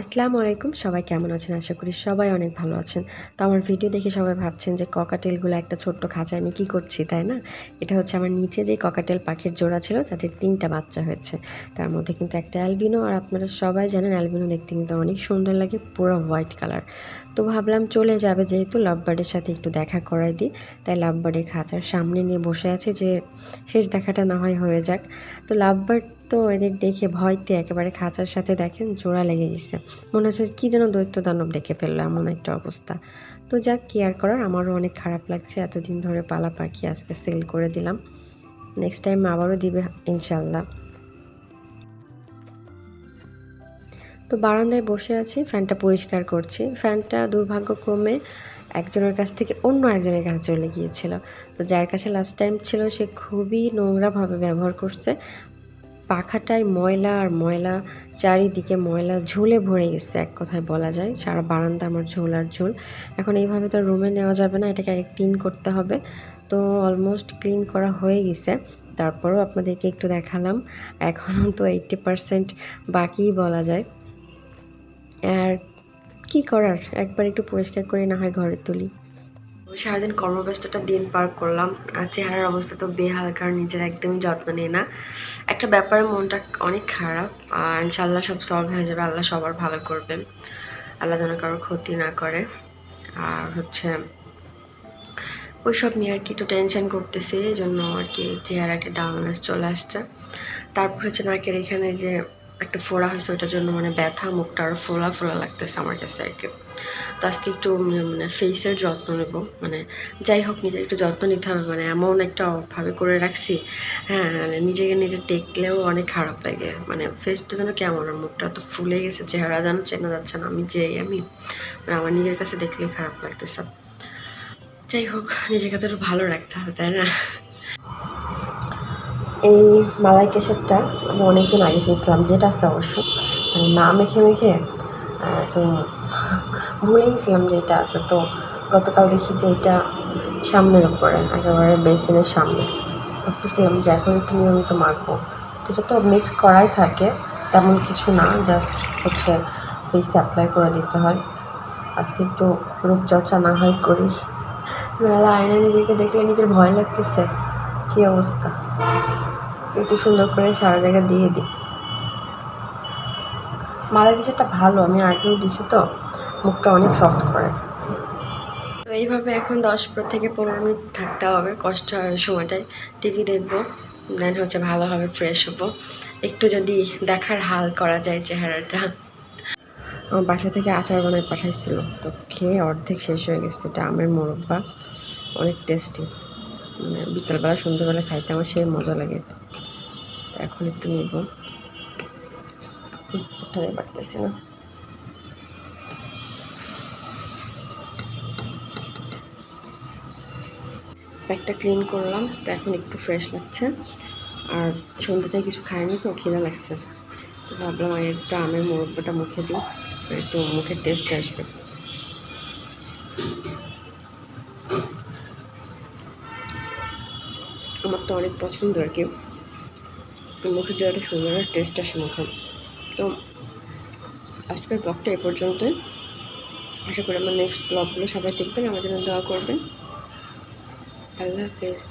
আসসালামু আলাইকুম। সবাই কেমন আছেন? আশা করি সবাই অনেক ভালো আছেন। তো আমার ভিডিও দেখে সবাই ভাবছেন যে ককাটেলগুলো একটা ছোট্ট খাঁচায় আমি কী করছি, তাই না? এটা হচ্ছে আমার নিচে যে ককাটেল পাখির জোড়া ছিল যাদের তিনটা বাচ্চা হয়েছে। তার মধ্যে কিন্তু একটা অ্যালবিনো আর আপনারা সবাই জানেন অ্যালবিনো দেখতে কিন্তু অনেক সুন্দর লাগে, পুরো হোয়াইট কালার তো ভাবলাম চলে যাবে যেহেতু লাভবার্ডের সাথে একটু দেখা করাই দিই। তাই লাভবার্ডের খাঁচার সামনে নিয়ে বসে আছে যে শেষ দেখাটা না হয় হয়ে যাক। তো লাভবার্ড তো এদের দেখে ভয়তে একেবারে খাঁচার সাথে দেখেন জোড়া লেগে গেছে। মনে হচ্ছে কী যেন দৈত্য দানব দেখে ফেলল এমন একটা অবস্থা। তো যাক কেয়ার করার আমারও অনেক খারাপ লাগছে, এতদিন ধরে পালা পাখি আজকে সেল করে দিলাম। নেক্সট টাইম আবারও দিবে ইনশাল্লাহ তো বারান্দায় বসে আছি, ফ্যানটা পরিষ্কার করছি। ফ্যানটা দুর্ভাগ্যক্রমে একজনের কাছ থেকে অন্য একজনের কাছে চলে গিয়েছিল। তো যার কাছে লাস্ট টাইম ছিল, সে খুবই নোংরাভাবে ব্যবহার করছে। পাখাটায় ময়লা আর ময়লা, চারিদিকে ময়লা ঝোলে ভরে গেছে এক কথায় বলা যায়। সারা বারান্দা আমার ঝোল আর ঝোল। এখন এইভাবে তো রুমে নেওয়া যাবে না, এটাকে আগে ক্লিন করতে হবে। তো অলমোস্ট ক্লিন করা হয়ে গেছে। তারপরেও আপনাদেরকে একটু দেখালাম। এখনও তো এইট্টি পারসেন্ট বাকিই বলা যায়। আর কি করার? একবার একটু পরিষ্কার করে না হয় ঘরে তুলি। সারাদিন কর্মব্যস্তটা দিন পার করলাম। আর চেহারার অবস্থা তো বেহাল, কারণ নিজের একদমই যত্ন নেই না। একটা ব্যাপারে মনটা অনেক খারাপ। ইনশাল্লাহ সব সলভ হয়ে যাবে। আল্লাহ সবার ভালো করবেন আল্লাহ যেন কারোর ক্ষতি না করে। আর হচ্ছে ওইসব নিয়ে আর কি একটু টেনশন করতেছে। এই জন্য আর কি চেহারাটা ডাউননেস চলে আসছে। তারপর হচ্ছে নাকের এখানে যে একটা ফোড়া হয়েছে ওটার জন্য মানে ব্যথা, মুখটা আরও ফোলা ফোলা লাগতেছে আমার কাছে আর কি। তো আজকে একটু মানে ফেসের যত্ন নেব। মানে যাই হোক, নিজের একটু যত্ন নিতে হবে। মানে এমন একটা ভাবে করে রাখছি হ্যাঁ মানে নিজেকে নিজে দেখলেও অনেক খারাপ লাগে। মানে ফেসটা যেন কেমন, আর মুখটা তো ফুলে গেছে, চেহারা যেন চেনা যাচ্ছে না, আমি যে আমি। মানে আমার নিজের কাছে দেখলেই খারাপ লাগতেছে। যাই হোক, নিজেকে তো ভালো রাখতে হবে, তাই না? এই মালাই কেশরটা আমি অনেকদিন আগে কিনছিলাম যেটা আছে অবশ্য। মানে না মেখে মেখে তো ভুলে গেছিলাম যে এটা আছে। তো গতকাল দেখি যে এটা সামনের উপরে, একেবারে বেসিনের সামনে। ভাবতেছিলাম যে এখন একটু নিয়মিত মাখবো। এটা তো মিক্স করাই থাকে, তেমন কিছু না জাস্ট হচ্ছে ফেসে অ্যাপ্লাই করে দিতে হয়। আজকে একটু রূপচর্চা না হয় করি। নাহলে আয়না নিজেকে দেখলে নিজের ভয় লাগতেছে। কী অবস্থা? একটু সুন্দর করে সারা জায়গা দিয়ে দিই। মালা কিছুটা ভালো, আমি আগেও দিছি তো, মুখটা অনেক সফট করে। তো এইভাবে এখন দশ থেকে পনেরো মিনিট থাকতে হবে, কষ্ট সময়টায়। টিভি দেখব দেন হচ্ছে ভালোভাবে ফ্রেশ হব। একটু যদি দেখার হাল করা যায় চেহারাটা। আমার বাসা থেকে আচার বানায় পাঠাইছিল, তো খেয়ে অর্ধেক শেষ হয়ে গেছে, এটা আমের মোরব্বা। অনেক টেস্টি মানে বিকালবেলা, সন্ধ্যেবেলা খাইতে আমার সেই মজা লাগে। এখন একটু নেব। উঠাতে পারতেছি না। প্যাকটা ক্লিন করলাম, তো এখন একটু ফ্রেশ লাগছে। আর সন্ধ্যাতে কিছু খাইনি তো, খিদা লাগছে। তো ভাবলাম আর একটু আমের মোরব্বাটা মুখে দিই একটু মুখের টেস্ট আসবে। আমার তো অনেক পছন্দ আর কি। মুখের দিয়ে একটা সুন্দর টেস্ট আসে মুখে তো আজকের ব্লগটা এ পর্যন্তই। আশা করি আমার নেক্সট ব্লগগুলো সবাই দেখবেন, আমার জন্য দোয়া করবেন। আল্লাহ হাফেজ।